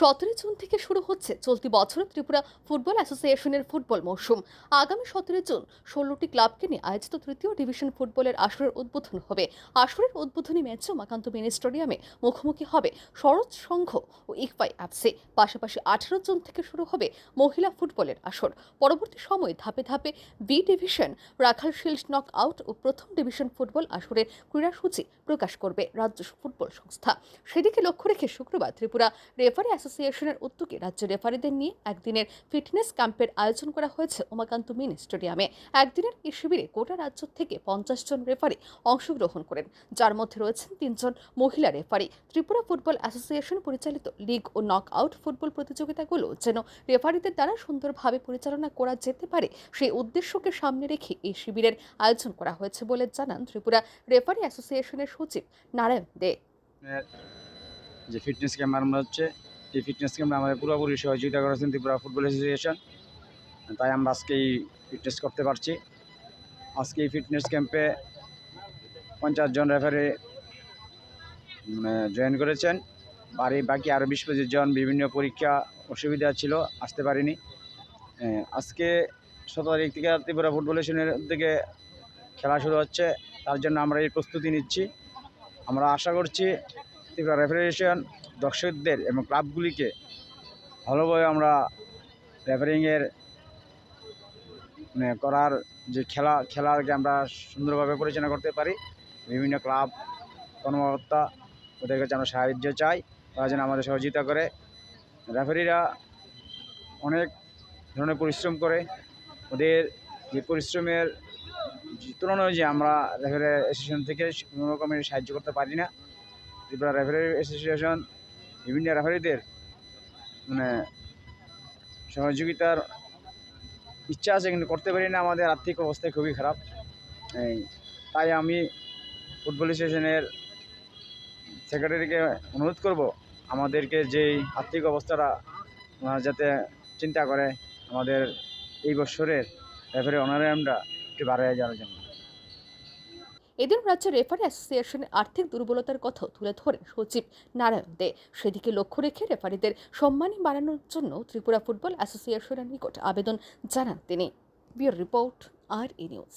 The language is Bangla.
সতেরো জুন থেকে শুরু হচ্ছে চলতি বছর ত্রিপুরা ফুটবল অ্যাসোসিয়েশনের ফুটবল মৌসুম। আগামী সতেরো জুন ষোলোটি ক্লাবকে নিয়ে আয়োজিত তৃতীয় ডিভিশন ফুটবলের আসরের উদ্বোধন হবে। আসরের উদ্বোধনী ম্যাচে উমাকান্ত মিনি স্টেডিয়ামে মুখোমুখি হবে শরৎ সংঘ ও ইকফাই অ্যাপসি। পাশাপাশি আঠারো জুন থেকে শুরু হবে মহিলা ফুটবলের আসর। পরবর্তী সময়ে ধাপে ধাপে B division, Rakhal shield knockout ও প্রথম ডিভিশন ফুটবল আসরের ক্রীড়াসূচি প্রকাশ করবে রাজ্য ফুটবল সংস্থা। সেদিকে লক্ষ্য রেখে শুক্রবার ত্রিপুরা রেফারি অ্যাসোসিয়েশনের উদ্যোগে রাজ্য রেফারিদের নিয়ে একদিনের ফিটনেস ক্যাম্পের আয়োজন করা হয়েছে উমাকান্ত মিনি স্টেডিয়ামে। একদিনের এই শিবিরে গোটা রাজ্য থেকে পঞ্চাশ জন রেফারি অংশগ্রহণ করেন। যার মধ্যে রয়েছেন তিনজন মহিলা রেফারি। ত্রিপুরা ফুটবল অ্যাসোসিয়েশন পরিচালিত লিগ ও নক আউট ফুটবল প্রতিযোগিতাগুলো যেন রেফারিদের দ্বারা সুন্দরভাবে পরিচালনা করা যেতে পারে, সেই উদ্দেশ্যকে সামনে রেখে এই শিবিরের আয়োজন করা হয়েছে বলে জানান ত্রিপুরা রেফারি অ্যাসোসিয়েশনের সচিব নারায়ণ দে। যে ফিটনেস ক্যাম্প আরম্ভ হচ্ছে এই ফিটনেস ক্যাম্পে আমাদের পুরোপুরি সহযোগিতা করেছেন ত্রিপুরা ফুটবল অ্যাসোসিয়েশন তাই আমরা আজকে এই ফিটনেস করতে পারছি। আজকে এই ফিটনেস ক্যাম্পে পঞ্চাশ জন রেফারি মানে জয়েন করেছেন। আর এই বাকি আরও বিশ পঁচিশ জন বিভিন্ন পরীক্ষা অসুবিধা ছিল, আসতে পারিনি। আজকে সতেরো তারিখ থেকে ত্রিপুরা ফুটবল অ্যাসোসিয়েশনের দিকে খেলা শুরু হচ্ছে। তার জন্য আমরা এই প্রস্তুতি নিচ্ছি। আমরা আশা করছি ত্রিপুরা রেফারেশন দর্শকদের এবং ক্লাবগুলিকে ভালোভাবে আমরা রেফারিংয়ের মানে করার যে খেলা, খেলাকে আমরা সুন্দরভাবে পরিচালনা করতে পারি। বিভিন্ন ক্লাব কর্মকর্তা ওদের কাছে আমরা সাহায্য চাই তারা যেন আমাদের সহযোগিতা করে। রেফারিরা অনেক ধরনের পরিশ্রম করে। ওদের যে পরিশ্রমের তুলনায় যে আমরা রেফারি অ্যাসোসিয়েশন থেকে কোনো রকমের সাহায্য করতে পারি না। ত্রিপুরা রেফারি অ্যাসোসিয়েশন বিভিন্ন রেফারিদের মানে সহযোগিতার ইচ্ছা আছে, কিন্তু করতে পারি না। আমাদের আর্থিক অবস্থা খুবই খারাপ। তাই আমি ফুটবল অ্যাসোসিয়েশনের সেক্রেটারিকে অনুরোধ করব, আমাদেরকে যেই আর্থিক অবস্থাটা যাতে চিন্তা করে, আমাদের এই বছরের রেফারি অনারিয়ামটা একটু বাড়িয়ে যাওয়ার জন্য। এদিন রাজ্য রেফারি অ্যাসোসিয়েশনের আর্থিক দুর্বলতার কথাও তুলে ধরেন সচিব নারায়ণ দে। সেদিকে লক্ষ্য রেখে রেফারিদের সম্মানী বাড়ানোর জন্য ত্রিপুরা ফুটবল অ্যাসোসিয়েশনের নিকট আবেদন জানান তিনি। বিউরো রিপোর্ট আর ই নিউজ।